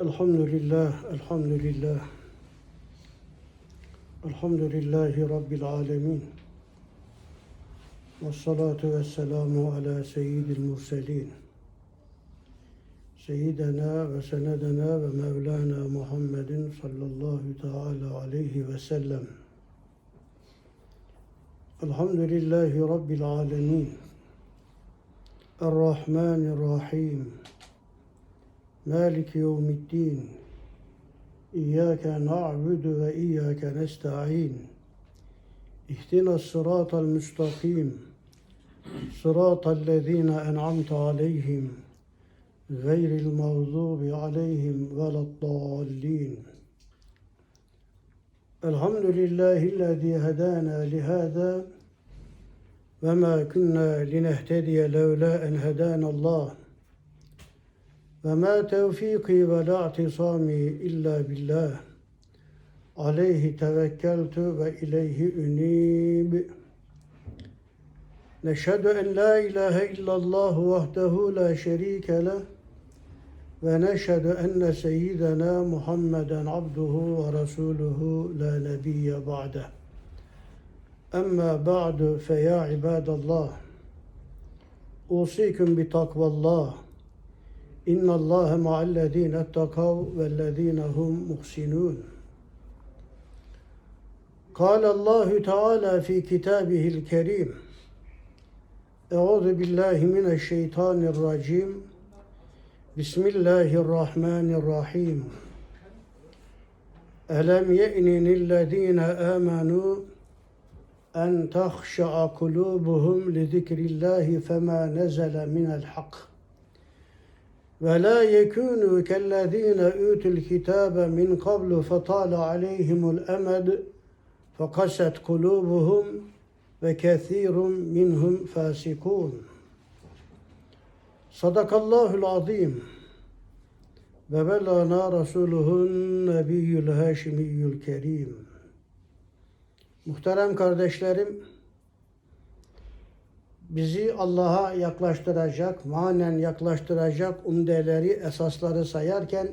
الحمد لله الحمد لله الحمد لله رب العالمين. والصلاة والسلام على سيد المرسلين. سيدنا وسندنا ومولانا محمد صلى الله تعالى عليه وسلم. الحمد لله رب العالمين. الرحمن الرحيم. مالك يوم الدين. إياك نعبد وإياك نستعين. اهدنا الصراط المستقيم. صراط الذين أنعمت عليهم. غير المغضوب عليهم ولا الضالين. الحمد لله الذي هدانا لهذا وما كنا لنهتدي لولا أن هدانا الله. Ve ma tevfiki ve la atisami illa billah. Aleyhi tevekkeltu ve ileyhi ünib. Neşhedü en la ilahe illallah vahdehu la şerike leh. Ve neşhedü enne seyyidena Muhammeden abduhu ve resuluhu la nebiyye ba'deh. Emma ba'du fe ya ibadallah. Usikum bi takvallah. إن الله مع الذين اتقوا والذين هم محسنون قال الله تعالى في كتابه الكريم أعوذ بالله من الشيطان الرجيم بسم الله الرحمن الرحيم ألم يئن الذين آمنوا أن تخشع قلوبهم لذكر الله فما نزل من الحق ve la yekunu kellezine utul kitabe min qablu fatala aleyhimul emed fekaset kulubuhum ve kethirun minhum fasikun. Sadakallahul azim. Ve belana Resuluhun Nebiyyül Haşimiyyül Muhterem kardeşlerim, bizi Allah'a yaklaştıracak, manen yaklaştıracak umdeleri, esasları sayarken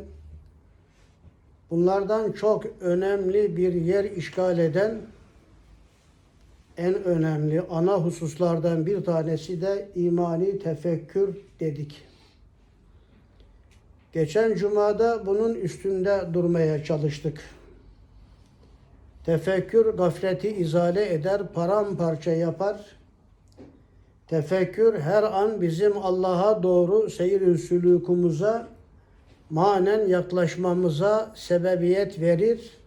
bunlardan çok önemli bir yer işgal eden en önemli ana hususlardan bir tanesi de imani tefekkür dedik. Geçen cumada bunun üstünde durmaya çalıştık. Tefekkür gafleti izale eder, paramparça yapar. Tefekkür her an bizim Allah'a doğru seyir sülükumuza, manen yaklaşmamıza sebebiyet verir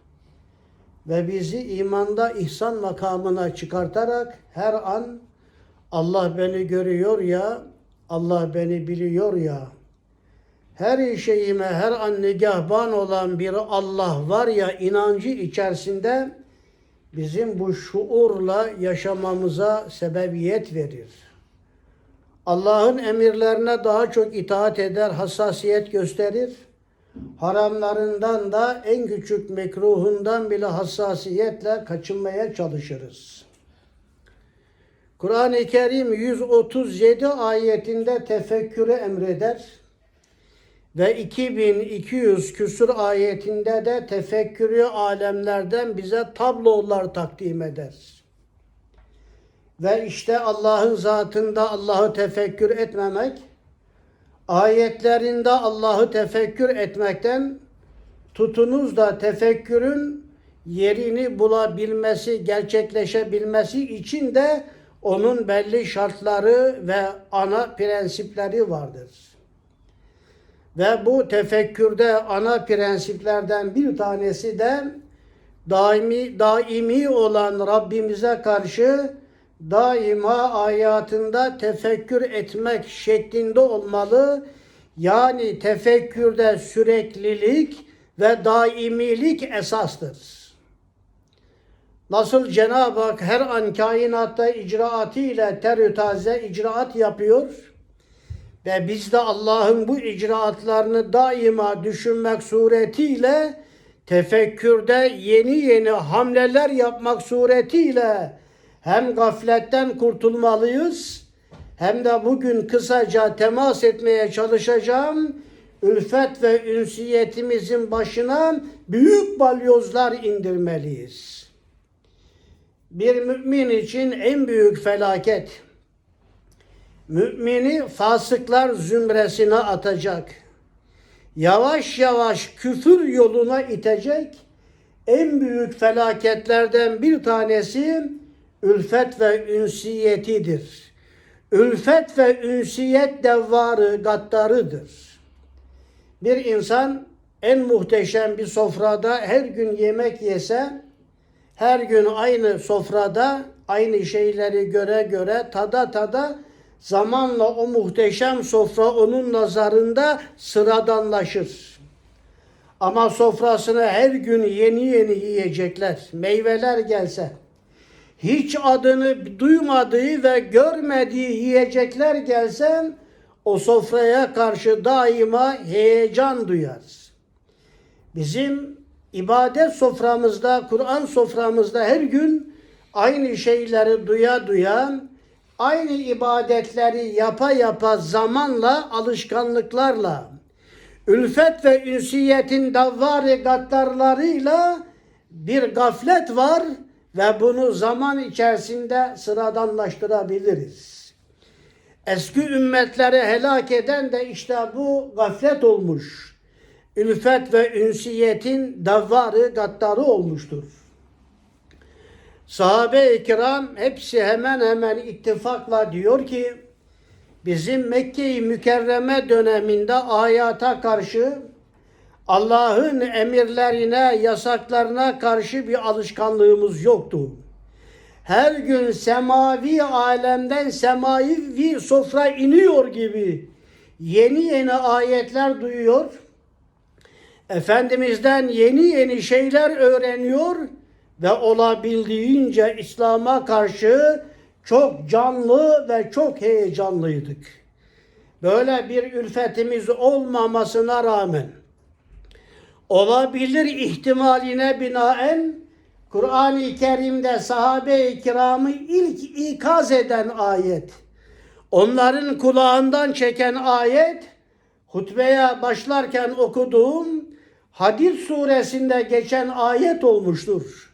ve bizi imanda ihsan makamına çıkartarak her an Allah beni görüyor ya, Allah beni biliyor ya, her şeyime her an nigahban olan bir Allah var ya inancı içerisinde bizim bu şuurla yaşamamıza sebebiyet verir. Allah'ın emirlerine daha çok itaat eder, hassasiyet gösterir. Haramlarından da en küçük mekruhundan bile hassasiyetle kaçınmaya çalışırız. Kur'an-ı Kerim 137 ayetinde tefekkürü emreder ve 2200 küsur ayetinde de tefekkürü alemlerden bize tablolar takdim eder. Ve işte Allah'ın zatında Allah'ı tefekkür etmemek, ayetlerinde Allah'ı tefekkür etmekten tutunuz da tefekkürün yerini bulabilmesi, gerçekleşebilmesi için de onun belli şartları ve ana prensipleri vardır. Ve bu tefekkürde ana prensiplerden bir tanesi de daimi daimi olan Rabbimize karşı daima hayatında tefekkür etmek şeklinde olmalı. Yani tefekkürde süreklilik ve daimilik esastır. Nasıl Cenab-ı Hak her an kainatta icraatı ile terü taze icraat yapıyor ve biz de Allah'ın bu icraatlarını daima düşünmek suretiyle tefekkürde yeni yeni hamleler yapmak suretiyle hem gafletten kurtulmalıyız hem de bugün kısaca temas etmeye çalışacağım ülfet ve ünsiyetimizin başına büyük balyozlar indirmeliyiz. Bir mümin için en büyük felaket, mümini fasıklar zümresine atacak, yavaş yavaş küfür yoluna itecek, en büyük felaketlerden bir tanesi ülfet ve ünsiyetidir. Ülfet ve ünsiyet devvarı, gaddarıdır. Bir insan en muhteşem bir sofrada her gün yemek yese, her gün aynı sofrada aynı şeyleri göre göre tada tada zamanla o muhteşem sofra onun nazarında sıradanlaşır. Ama sofrasına her gün yeni yeni yiyecekler, meyveler gelse, hiç adını duymadığı ve görmediği yiyecekler gelse, o sofraya karşı daima heyecan duyar. Bizim ibadet soframızda, Kur'an soframızda her gün aynı şeyleri duya duya, aynı ibadetleri yapa yapa zamanla, alışkanlıklarla, ülfet ve ünsiyetin davvari gaddarlarıyla bir gaflet var ve bunu zaman içerisinde sıradanlaştırabiliriz. Eski ümmetleri helak eden de işte bu gaflet olmuş. Ülfet ve ünsiyetin davvarı gaddarı olmuştur. Sahabe-i kiram hepsi hemen hemen ittifakla diyor ki bizim Mekke-i Mükerreme döneminde ayata karşı Allah'ın emirlerine, yasaklarına karşı bir alışkanlığımız yoktu. Her gün semavi alemden semavi sofra iniyor gibi yeni yeni ayetler duyuyor. Efendimiz'den yeni yeni şeyler öğreniyor ve olabildiğince İslam'a karşı çok canlı ve çok heyecanlıydık. Böyle bir ülfetimiz olmamasına rağmen olabilir ihtimaline binaen Kur'an-ı Kerim'de sahabe-i kiramı ilk ikaz eden ayet, onların kulağından çeken ayet, hutbeye başlarken okuduğum Hadid suresinde geçen ayet olmuştur.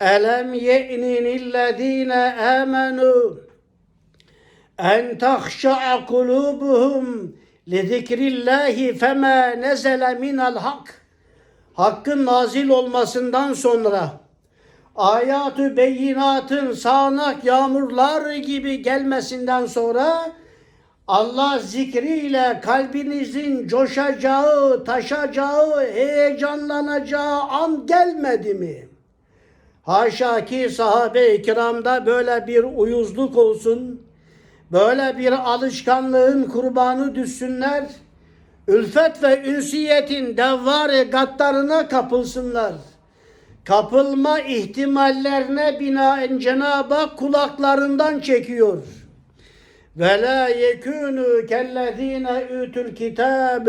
Elem ye'ninillezine amenu en tahşa'a kulubuhum li zikrillahi fema nezele minel hak. Hakkın nazil olmasından sonra ayatı beyinatın sağanak yağmurlar gibi gelmesinden sonra Allah zikriyle kalbinizin coşacağı, taşacağı, heyecanlanacağı an gelmedi mi? Haşa ki sahabe-i kiramda böyle bir uyuzluk olsun, böyle bir alışkanlığın kurbanı düşsünler, ülfet ve ünsiyetin devvar-ı gaddarına kapılsınlar. Kapılma ihtimallerine binaen Cenab-ı Hak kulaklarından çekiyor. Ve la yekunu kellezine ütul kitab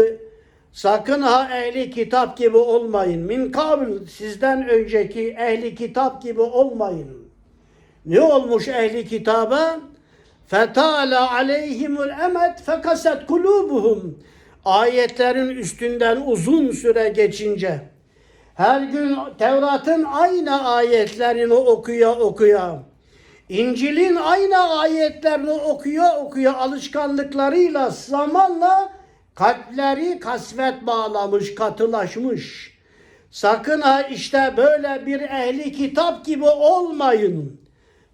Sakın ha ehli kitap gibi olmayın. Min kabl sizden önceki ehli kitap gibi olmayın. Ne olmuş ehli kitaba? Fetala aleyhimul emed fekaset kulubuhum. Ayetlerin üstünden uzun süre geçince her gün Tevrat'ın aynı ayetlerini okuya okuya İncil'in aynı ayetlerini okuya okuya alışkanlıklarıyla zamanla kalpleri kasvet bağlamış, katılaşmış. Sakın ha işte böyle bir ehli kitap gibi olmayın.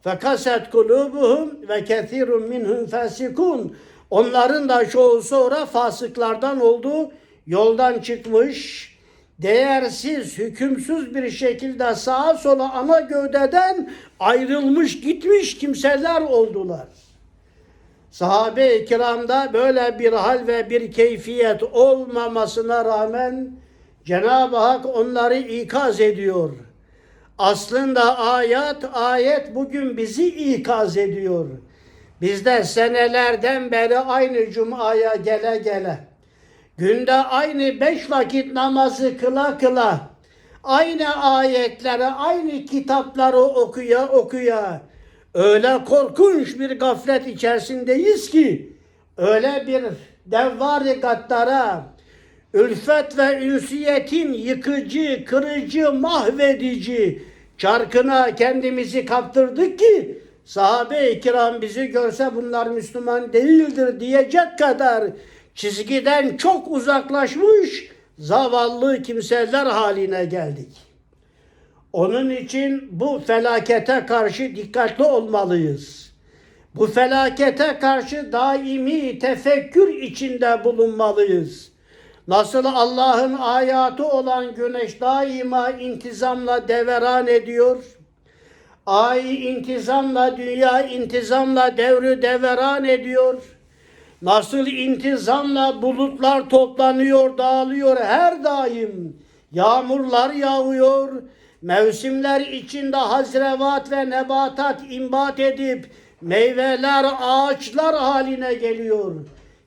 Fekaset kulubuhum ve kethirun minhum fasikun. Onların da çoğu sonra fasıklardan oldu, yoldan çıkmış, değersiz, hükümsüz bir şekilde sağa sola ana gövdeden ayrılmış gitmiş kimseler oldular. Sahabe-i kiramda böyle bir hal ve bir keyfiyet olmamasına rağmen Cenab-ı Hak onları ikaz ediyor. Aslında ayet ayet bugün bizi ikaz ediyor. Biz de senelerden beri aynı cumaya gele gele. Günde aynı beş vakit namazı kıla kıla aynı ayetleri, aynı kitapları okuya okuya öyle korkunç bir gaflet içerisindeyiz ki öyle bir devvar gaddara, ülfet ve ünsiyetin yıkıcı, kırıcı, mahvedici çarkına kendimizi kaptırdık ki sahabe-i kiram bizi görse bunlar Müslüman değildir diyecek kadar çizgiden çok uzaklaşmış zavallı kimseler haline geldik. Onun için bu felakete karşı dikkatli olmalıyız. Bu felakete karşı daimi tefekkür içinde bulunmalıyız. Nasıl Allah'ın ayatı olan güneş daima intizamla deveran ediyor. Ay intizamla, dünya intizamla devri deveran ediyor. Nasıl intizamla bulutlar toplanıyor, dağılıyor her daim. Yağmurlar yağıyor. Mevsimler içinde hazrevat ve nebatat imbat edip meyveler ağaçlar haline geliyor.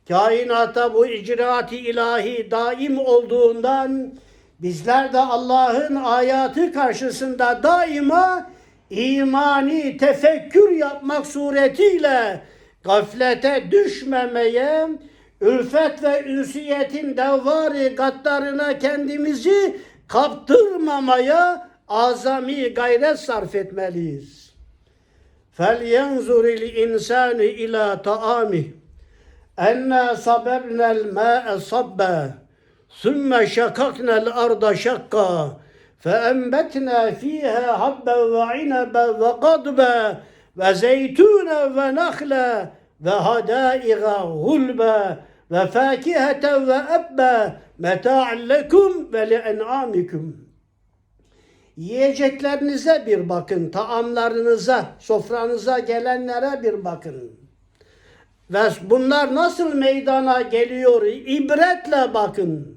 Kainata bu icraat-ı ilahi daim olduğundan bizler de Allah'ın ayatı karşısında daima imani tefekkür yapmak suretiyle gaflete düşmemeye, ülfet ve ünsiyetin devvari gatlarına kendimizi kaptırmamaya azami gayret sarf etmeliyiz. فَلْيَنْظُرِ الْاِنْسَانِ اِلَى طَعَامِهِ اَنَّا صَبَبْنَا الْمَاءَ صَبًّا ثُمَّ شَقَقْنَا الْأَرْضَ شَقًّا فَأَنْبَتْنَا فِيهَا حَبًّا وَعِنَبًا وَقَضْبًا وَزَيْتُونًا وَنَخْلًا وَحَدَائِقَ غُلْبًا وَفَاكِهَةً وَأَبًّا مَتَاعًا لَكُمْ وَلِأَنْعَامِكُمْ Yiyeceklerinize bir bakın, taamlarınıza, sofranıza gelenlere bir bakın. Ve bunlar nasıl meydana geliyor? İbretle bakın.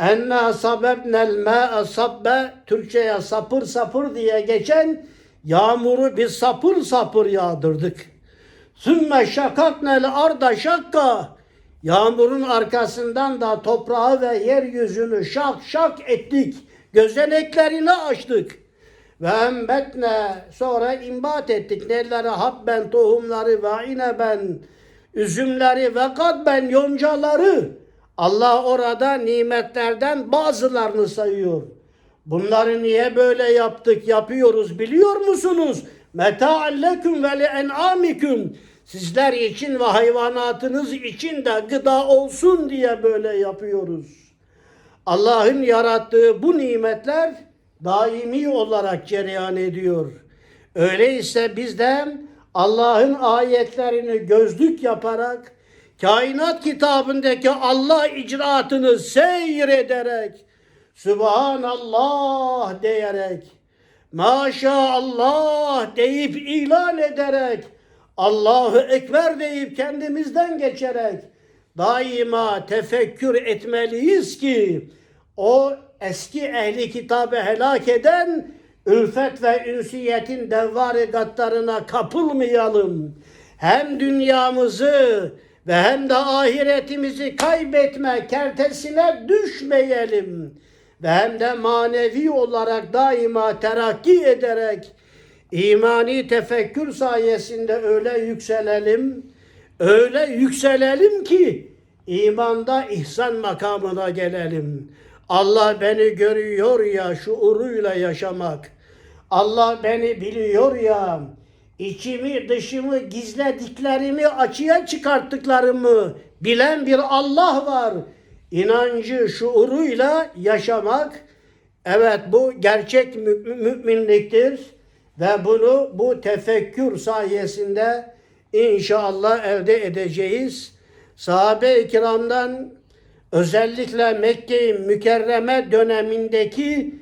Enna sabebnel mâ'e sabbe Türkçe'ye sapır sapır diye geçen yağmuru biz sapır sapır yağdırdık. Sümme şakaknel arda şakka Yağmurun arkasından da toprağı ve yeryüzünü şak şak ettik. Gözeneklerini açtık. Ve embetne sonra imbat ettik. Neleri habben tohumları ve ineben üzümleri ve kadben yoncaları. Allah orada nimetlerden bazılarını sayıyor. Bunları niye böyle yaptık, yapıyoruz biliyor musunuz? Meta'alleküm ve li en'amiküm. Sizler için ve hayvanatınız için de gıda olsun diye böyle yapıyoruz. Allah'ın yarattığı bu nimetler daimi olarak cereyan ediyor. Öyleyse bizden Allah'ın ayetlerini gözlük yaparak kainat kitabındaki Allah icraatını seyrederek Subhanallah diyerek Maşallah deyip ilan ederek Allahu Ekber deyip kendimizden geçerek daima tefekkür etmeliyiz ki o eski ehli kitabı helak eden ülfet ve ünsiyetin devvari gatlarına kapılmayalım. Hem dünyamızı ve hem de ahiretimizi kaybetme kertesine düşmeyelim. Ve hem de manevi olarak daima terakki ederek imani tefekkür sayesinde öyle yükselelim, öyle yükselelim ki imanda ihsan makamına gelelim. Allah beni görüyor ya şuuruyla yaşamak. Allah beni biliyor ya içimi dışımı gizlediklerimi açığa çıkarttıklarımı bilen bir Allah var. İnancı şuuruyla yaşamak evet bu gerçek mü- müminliktir ve bunu bu tefekkür sayesinde inşallah elde edeceğiz. Sahabe-i kiramdan özellikle Mekke-i Mükerreme dönemindeki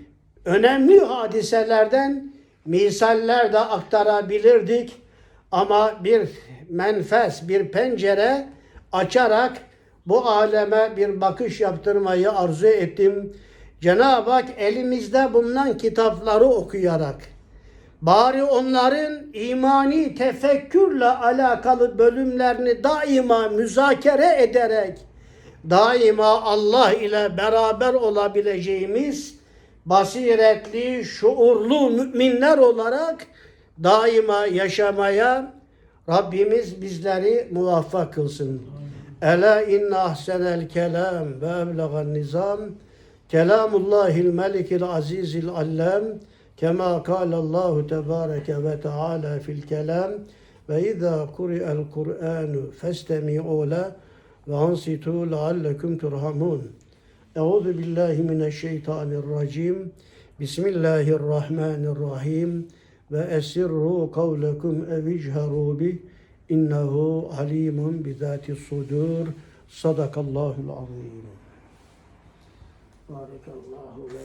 önemli hadiselerden misaller de aktarabilirdik. Ama bir menfes, bir pencere açarak bu aleme bir bakış yaptırmayı arzu ettim. Cenab-ı Hak elimizde bulunan kitapları okuyarak, bari onların imani tefekkürle alakalı bölümlerini daima müzakere ederek, daima Allah ile beraber olabileceğimiz basiretli, şuurlu müminler olarak daima yaşamaya Rabbimiz bizleri muvaffak kılsın. Ela inne ahsenel kelam ve eblegan nizam kelamullahil melikil azizil allam kema kâlallahu tebâreke ve teâlâ fil kelam ve izâ kuri'el Kur'anu festemi'û le ve ansitû leallekum turhamun. Euzu billahi mineşşeytanirracim. Bismillahirrahmanirrahim. Ve esirru kavlekum ev icheru bih. İnnehu alimun bizati sudur. Sadakallahul azim. Barakallahu ve